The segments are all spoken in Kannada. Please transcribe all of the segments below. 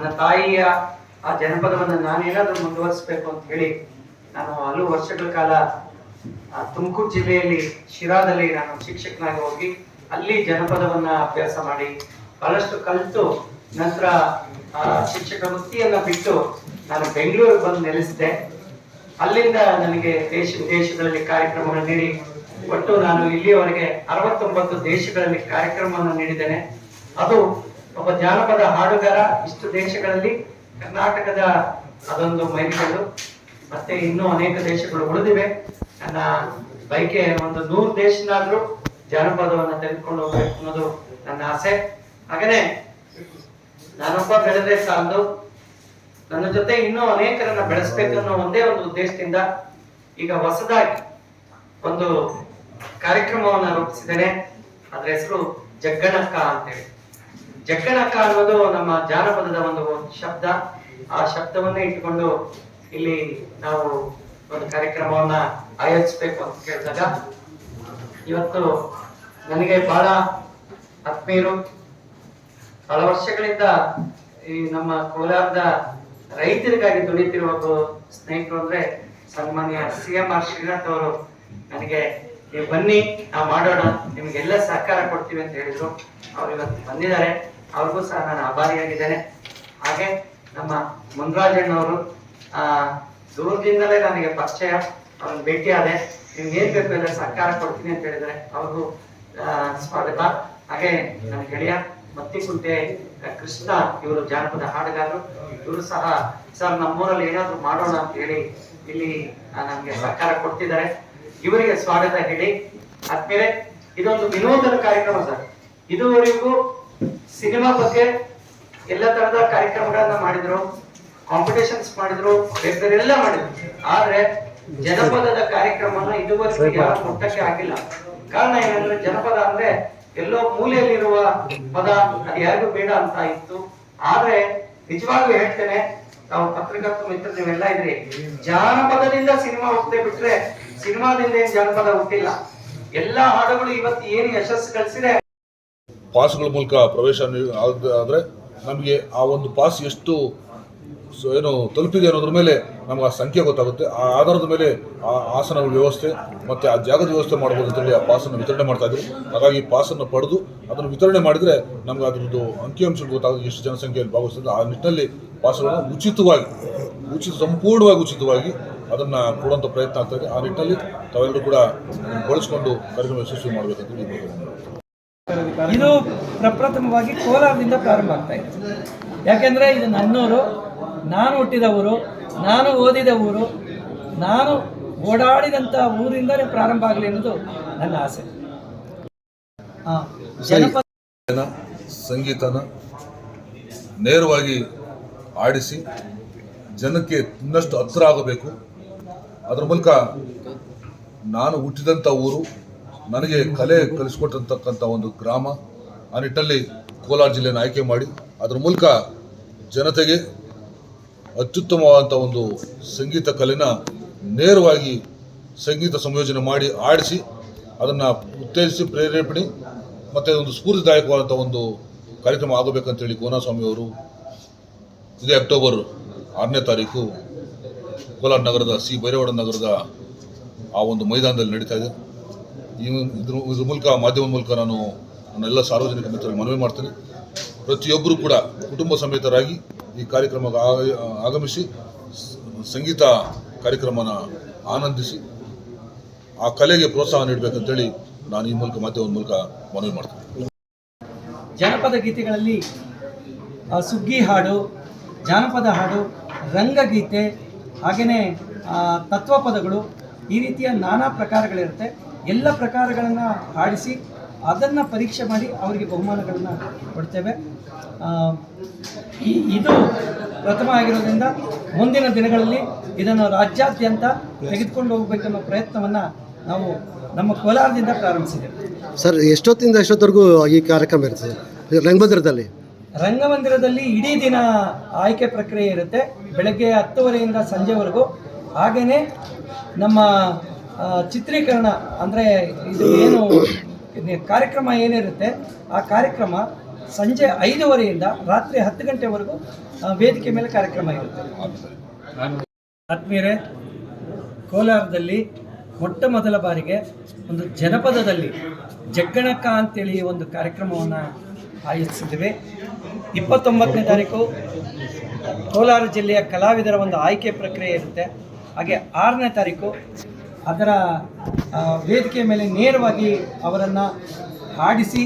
ನನ್ನ ತಾಯಿಯ ಆ ಜನಪದವನ್ನು ನಾನೇನಾದ್ರೂ ಮುಂದುವರಿಸಬೇಕು ಅಂತ ಹೇಳಿ ನಾನು ಹಲವು ವರ್ಷಗಳ ಕಾಲ ತುಮಕೂರು ಜಿಲ್ಲೆಯಲ್ಲಿ ಶಿರಾದಲ್ಲಿ ನಾನು ಶಿಕ್ಷಕನಾಗಿ ಹೋಗಿ ಅಲ್ಲಿ ಜನಪದವನ್ನ ಅಭ್ಯಾಸ ಮಾಡಿ ಬಹಳಷ್ಟು ಕಲಿತು ನಂತರ ಶಿಕ್ಷಕ ವೃತ್ತಿಯನ್ನ ಬಿಟ್ಟು ನಾನು ಬೆಂಗಳೂರಿಗೆ ಬಂದು ನೆಲೆಸಿದೆ. ಅಲ್ಲಿಂದ ನನಗೆ ದೇಶ ವಿದೇಶಗಳಲ್ಲಿ ಕಾರ್ಯಕ್ರಮಗಳು ನೀಡಿ ಒಟ್ಟು ನಾನು ಇಲ್ಲಿಯವರೆಗೆ ಅರವತ್ತೊಂಬತ್ತು ದೇಶಗಳಲ್ಲಿ ಕಾರ್ಯಕ್ರಮವನ್ನು ನೀಡಿದ್ದೇನೆ. ಅದು ಒಬ್ಬ ಜಾನಪದ ಹಾಡುಗಾರ ಇಷ್ಟು ದೇಶಗಳಲ್ಲಿ ಕರ್ನಾಟಕದ ಅದೊಂದು ಮೈಲಿಗಲ್ಲು. ಮತ್ತೆ ಇನ್ನೂ ಅನೇಕ ದೇಶಗಳು ಉಳಿದಿವೆ. ನನ್ನ ಬೈಕೆ ಒಂದು ನೂರು ದೇಶನಾದ್ರೂ ಜಾನಪದವನ್ನು ತೆಗೆದುಕೊಂಡು ಹೋಗ್ಬೇಕು ಅನ್ನೋದು ನನ್ನ ಆಸೆ. ಹಾಗೇನೆ ನಾನೊಬ್ಬ ಬೆಳೆದೇ ಸಾಲದು. ನನ್ನ ಜೊತೆ ಇನ್ನೂ ಅನೇಕರನ್ನ ಬೆಳೆಸ್ಬೇಕು ಅನ್ನೋ ಒಂದೇ ಒಂದು ಉದ್ದೇಶದಿಂದ ಈಗ ಹೊಸದಾಗಿ ಒಂದು ಕಾರ್ಯಕ್ರಮವನ್ನು ರೂಪಿಸಿದ್ದೇನೆ. ಅದ್ರ ಹೆಸರು ಜಗ್ಗಣಕ್ಕ ಅಂತೇಳಿ. ಜಗ್ಗಣಕ್ಕ ಅನ್ನೋದು ನಮ್ಮ ಜಾನಪದದ ಒಂದು ಶಬ್ದ. ಆ ಶಬ್ದವನ್ನೇ ಇಟ್ಟುಕೊಂಡು ಇಲ್ಲಿ ನಾವು ಒಂದು ಕಾರ್ಯಕ್ರಮವನ್ನ ಆಯೋಜಿಸ್ಬೇಕು ಅಂತ ಕೇಳಿದಾಗ, ಇವತ್ತು ನನಗೆ ಬಹಳ ಆತ್ಮೀಯರು, ಬಹಳ ವರ್ಷಗಳಿಂದ ಈ ನಮ್ಮ ಕೋಲಾರದ ರೈತರಿಗಾಗಿ ದುಡಿತಿರುವ ಸ್ನೇಹಿತರು ಅಂದ್ರೆ ಸನ್ಮಾನ್ಯ ಸಿ ಎಂ ಆರ್ ಶ್ರೀನಾಥ್ ಅವರು ನನಗೆ, ನೀವು ಬನ್ನಿ, ನಾವು ಮಾಡೋಣ, ನಿಮ್ಗೆಲ್ಲ ಸಹಕಾರ ಕೊಡ್ತೀವಿ ಅಂತ ಹೇಳಿದ್ರು. ಅವ್ರು ಇವತ್ತು ಬಂದಿದ್ದಾರೆ. ಅವ್ರಿಗೂ ಸಹ ನಾನು ಆಭಾರಿಯಾಗಿದ್ದೇನೆ. ಹಾಗೆ ನಮ್ಮ ಮುನ್ರಾಜಣ್ಣವರು ಆ, ದೂರದಿಂದಲೇ ನನಗೆ ಪರಿಚಯ. ಭೇಟಿ ಆದೆ. ನಿಮ್ಗೆ ಏನ್ ಬೇಕು ಎಲ್ಲ ಸರ್ಕಾರ ಕೊಡ್ತೀನಿ ಅಂತ ಹೇಳಿದ್ರೆ ಅವ್ರಿಗೂ ಸ್ವಾಗತ. ಹಾಗೆ ನನ್ನ ಗೆಳೆಯ ಮತ್ತಿಕುಂಟೆ ಕೃಷ್ಣ, ಇವರು ಜಾನಪದ ಹಾಡುಗಾರರು. ಇವರು ಸಹ, ಸರ್, ನಮ್ಮೂರಲ್ಲಿ ಏನಾದ್ರು ಮಾಡೋಣ ಅಂತ ಹೇಳಿ ಇಲ್ಲಿ ನಮ್ಗೆ ಸರ್ಕಾರ ಕೊಡ್ತಿದ್ದಾರೆ. ಇವರಿಗೆ ಸ್ವಾಗತ ಹೇಳಿ. ಆದ್ಮೇಲೆ ಇದೊಂದು ವಿನೋದನ ಕಾರ್ಯಕ್ರಮ ಸರ್. ಇದುವರೆಗೂ ಸಿನಿಮಾ ಬಗ್ಗೆ ಎಲ್ಲ ತರದ ಕಾರ್ಯಕ್ರಮಗಳನ್ನ ಮಾಡಿದ್ರು ಕಾಂಪಿಟೇಷನ್ಸ್ ಮಾಡಿದ್ರು ಎಲ್ಲ ಮಾಡಿದ್ರು. ಆದ್ರೆ ಜನಪದದ ಕಾರ್ಯಕ್ರಮನ ಇದುವರೆಗೂ ಯಾರು ಮುಟ್ಟಕ್ಕೆ ಆಗಿಲ್ಲ. ಕಾರಣ ಏನಂದ್ರೆ ಜನಪದ ಅಂದ್ರೆ ಎಲ್ಲೋ ಮೂಲೆಯಲ್ಲಿರುವ ಪದ ಅದು ಯಾರಿಗೂ ಬೇಡ ಅಂತ ಇತ್ತು. ಆದ್ರೆ ನಿಜವಾಗ್ಲೂ ಹೇಳ್ತೇನೆ ನಾವು ಪತ್ರಕರ್ತ ಮಿತ್ರ ನೀವೆಲ್ಲ ಇದ್ರಿ. ಜಾನಪದದಿಂದ ಸಿನಿಮಾ ಹುಟ್ಟದೆ ಬಿಟ್ರೆ ಸಿನಿಮಾದಿಂದ ಏನ್ ಜಾನಪದ ಹುಟ್ಟಿಲ್ಲ. ಎಲ್ಲಾ ಹಾಡುಗಳು ಇವತ್ತು ಏನು ಯಶಸ್ಸು ಗಳಿಸಿದೆ? ಪಾಸ್ಗಳ ಮೂಲಕ ಪ್ರವೇಶ ಆದರೆ ನಮಗೆ ಆ ಒಂದು ಪಾಸ್ ಎಷ್ಟು ಏನು ತಲುಪಿದೆ ಅನ್ನೋದ್ರ ಮೇಲೆ ನಮ್ಗೆ ಆ ಸಂಖ್ಯೆ ಗೊತ್ತಾಗುತ್ತೆ. ಆ ಆಧಾರದ ಮೇಲೆ ಆ ಆಸನಗಳ ವ್ಯವಸ್ಥೆ ಮತ್ತು ಆ ಜಾಗದ ವ್ಯವಸ್ಥೆ ಮಾಡ್ಬೋದು ಅಂತೇಳಿ ಆ ಪಾಸನ್ನು ವಿತರಣೆ ಮಾಡ್ತಾ ಇದ್ರು. ಹಾಗಾಗಿ ಪಾಸನ್ನು ಪಡೆದು ಅದನ್ನು ವಿತರಣೆ ಮಾಡಿದರೆ ನಮ್ಗೆ ಅದರದ್ದು ಅಂಕಿಅಂಶಗಳು ಗೊತ್ತಾಗುತ್ತೆ ಎಷ್ಟು ಜನಸಂಖ್ಯೆಯಲ್ಲಿ ಭಾಗವಹಿಸ್ತದೆ ಆ ನಿಟ್ಟಿನಲ್ಲಿ ಪಾಸ್ಗಳನ್ನು ಉಚಿತವಾಗಿ, ಉಚಿತ ಸಂಪೂರ್ಣವಾಗಿ ಉಚಿತವಾಗಿ ಅದನ್ನು ಕೊಡುವಂಥ ಪ್ರಯತ್ನ ಆಗ್ತಾ ಇದೆ. ಆ ನಿಟ್ಟಿನಲ್ಲಿ ತಾವೆಲ್ಲರೂ ಕೂಡ ಬಳಸ್ಕೊಂಡು ಕಾರ್ಯಕ್ರಮ ಯಶಸ್ವಿ ಮಾಡಬೇಕಂತ ಇದು ಪ್ರಪ್ರಥಮವಾಗಿ ಕೋಲಾರದಿಂದ ಪ್ರಾರಂಭ ಆಗ್ತಾ ಇದೆ ಯಾಕೆಂದ್ರೆ ಇದು ನನ್ನೂರು ನಾನು ಹುಟ್ಟಿದ ಊರು ನಾನು ಓದಿದ ಊರು ನಾನು ಓಡಾಡಿದಂಥ ಊರಿಂದಲೇ ಪ್ರಾರಂಭ ಆಗಲಿ ಅನ್ನೋದು ನನ್ನ ಆಸೆ. ಆ, ಜನಪದ ಸಂಗೀತನ ನೇರವಾಗಿ ಆಡಿಸಿ ಜನಕ್ಕೆ ಇನ್ನಷ್ಟು ಹತ್ರ ಆಗಬೇಕು. ಅದರ ಮೂಲಕ ನಾನು ಹುಟ್ಟಿದಂಥ ಊರು ನನಗೆ ಕಲೆ ಕಲಿಸ್ಕೊಟ್ಟಿರ್ತಕ್ಕಂಥ ಒಂದು ಗ್ರಾಮ, ಆ ನಿಟ್ಟಲ್ಲಿ ಕೋಲಾರ ಜಿಲ್ಲೆಯನ್ನು ಆಯ್ಕೆ ಮಾಡಿ, ಅದರ ಮೂಲಕ ಜನತೆಗೆ ಅತ್ಯುತ್ತಮವಾದಂಥ ಒಂದು ಸಂಗೀತ ಕಲೆನ ನೇರವಾಗಿ ಸಂಗೀತ ಸಂಯೋಜನೆ ಮಾಡಿ ಆಡಿಸಿ, ಅದನ್ನು ಉತ್ತೇಜಿಸಿ, ಪ್ರೇರೇಪಣೆ, ಮತ್ತು ಒಂದು ಸ್ಫೂರ್ತಿದಾಯಕವಾದಂಥ ಒಂದು ಕಾರ್ಯಕ್ರಮ ಆಗಬೇಕಂತೇಳಿ ಅವರು ಇದೇ ಅಕ್ಟೋಬರ್ ಆರನೇ ತಾರೀಕು ಕೋಲಾರ ನಗರದ ಸಿ. ಬೈರೇಗೌಡ ನಗರದ ಆ ಒಂದು ಮೈದಾನದಲ್ಲಿ ನಡೀತಾ ಇದೆ. ಈ ಇದ್ರ ಇದ್ರ ಮೂಲಕ, ಮಾಧ್ಯಮದ ಮೂಲಕ ನಾನು ನನ್ನೆಲ್ಲ ಸಾರ್ವಜನಿಕ ಮಿತ್ರರಿಗೆ ಮನವಿ ಮಾಡ್ತೇನೆ. ಪ್ರತಿಯೊಬ್ಬರೂ ಕೂಡ ಕುಟುಂಬ ಸಮೇತರಾಗಿ ಈ ಕಾರ್ಯಕ್ರಮಕ್ಕೆ ಆಗಮಿಸಿ, ಸಂಗೀತ ಕಾರ್ಯಕ್ರಮನ ಆನಂದಿಸಿ, ಆ ಕಲೆಗೆ ಪ್ರೋತ್ಸಾಹ ನೀಡಬೇಕಂತೇಳಿ ನಾನು ಈ ಮೂಲಕ, ಮಾಧ್ಯಮದ ಮೂಲಕ ಮನವಿ ಮಾಡ್ತೇನೆ. ಜನಪದ ಗೀತೆಗಳಲ್ಲಿ ಸುಗ್ಗಿ ಹಾಡು, ಜಾನಪದ ಹಾಡು, ರಂಗಗೀತೆ ಹಾಗೆಯೇ ತತ್ವಪದಗಳು ಈ ರೀತಿಯ ನಾನಾ ಪ್ರಕಾರಗಳಿರುತ್ತೆ. ಎಲ್ಲ ಪ್ರಕಾರಗಳನ್ನು ಹಾಡಿಸಿ ಅದನ್ನು ಪರೀಕ್ಷೆ ಮಾಡಿ ಅವರಿಗೆ ಬಹುಮಾನಗಳನ್ನು ಕೊಡ್ತೇವೆ. ಈ ಇದು ಪ್ರಥಮ ಆಗಿರೋದ್ರಿಂದ ಮುಂದಿನ ದಿನಗಳಲ್ಲಿ ಇದನ್ನು ರಾಜ್ಯಾದ್ಯಂತ ತೆಗೆದುಕೊಂಡು ಹೋಗಬೇಕನ್ನೋ ಪ್ರಯತ್ನವನ್ನು ನಾವು ನಮ್ಮ ಕೋಲಾರದಿಂದ ಪ್ರಾರಂಭಿಸಿದ್ದೇವೆ. ಸರ್ ಎಷ್ಟೊತ್ತಿಂದ ಎಷ್ಟೊತ್ತವರೆಗೂ ಈ ಕಾರ್ಯಕ್ರಮ ಇರ್ತದೆ ರಂಗಮಂದಿರದಲ್ಲಿ? ರಂಗಮಂದಿರದಲ್ಲಿ ಇಡೀ ದಿನ ಆಯ್ಕೆ ಪ್ರಕ್ರಿಯೆ ಇರುತ್ತೆ. ಬೆಳಗ್ಗೆ ಹತ್ತುವರೆಯಿಂದ ಸಂಜೆವರೆಗೂ. ಹಾಗೆಯೇ ನಮ್ಮ ಚಿತ್ರೀಕರಣ ಅಂದರೆ ಇದು ಏನು ಕಾರ್ಯಕ್ರಮ ಏನಿರುತ್ತೆ, ಆ ಕಾರ್ಯಕ್ರಮ ಸಂಜೆ ಐದುವರೆಯಿಂದ ರಾತ್ರಿ ಹತ್ತು ಗಂಟೆವರೆಗೂ ವೇದಿಕೆ ಮೇಲೆ ಕಾರ್ಯಕ್ರಮ ಇರುತ್ತೆ. ಆತ್ಮೀಯರೇ, ಕೋಲಾರದಲ್ಲಿ ಮೊಟ್ಟ ಮೊದಲ ಬಾರಿಗೆ ಒಂದು ಜನಪದದಲ್ಲಿ ಜಗ್ಗಣಕ್ಕ ಅಂತೇಳಿ ಒಂದು ಕಾರ್ಯಕ್ರಮವನ್ನು ಆಯೋಜಿಸಿದ್ದೇವೆ. ಇಪ್ಪತ್ತೊಂಬತ್ತನೇ ತಾರೀಕು ಕೋಲಾರ ಜಿಲ್ಲೆಯ ಕಲಾವಿದರ ಒಂದು ಆಯ್ಕೆ ಪ್ರಕ್ರಿಯೆ ಇರುತ್ತೆ. ಹಾಗೆ ಆರನೇ ತಾರೀಕು ಅದರ ವೇದಿಕೆ ಮೇಲೆ ನೇರವಾಗಿ ಅವರನ್ನು ಹಾಡಿಸಿ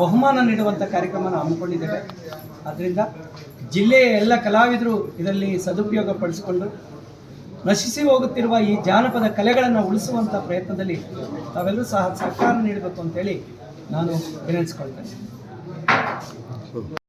ಬಹುಮಾನ ನೀಡುವಂಥ ಕಾರ್ಯಕ್ರಮನ ಹಮ್ಮಿಕೊಂಡಿದ್ದೇವೆ. ಅದರಿಂದ ಜಿಲ್ಲೆಯ ಎಲ್ಲ ಕಲಾವಿದರು ಇದರಲ್ಲಿ ಸದುಪಯೋಗ ಪಡಿಸಿಕೊಂಡು ನಶಿಸಿ ಹೋಗುತ್ತಿರುವ ಈ ಜಾನಪದ ಕಲೆಗಳನ್ನು ಉಳಿಸುವಂಥ ಪ್ರಯತ್ನದಲ್ಲಿ ತಾವೆಲ್ಲರೂ ಸಹ ಸಹಕಾರ ನೀಡಬೇಕು ಅಂತೇಳಿ ನಾನು ವಿನಂತಿಸ್ಕೊಳ್ತೇನೆ.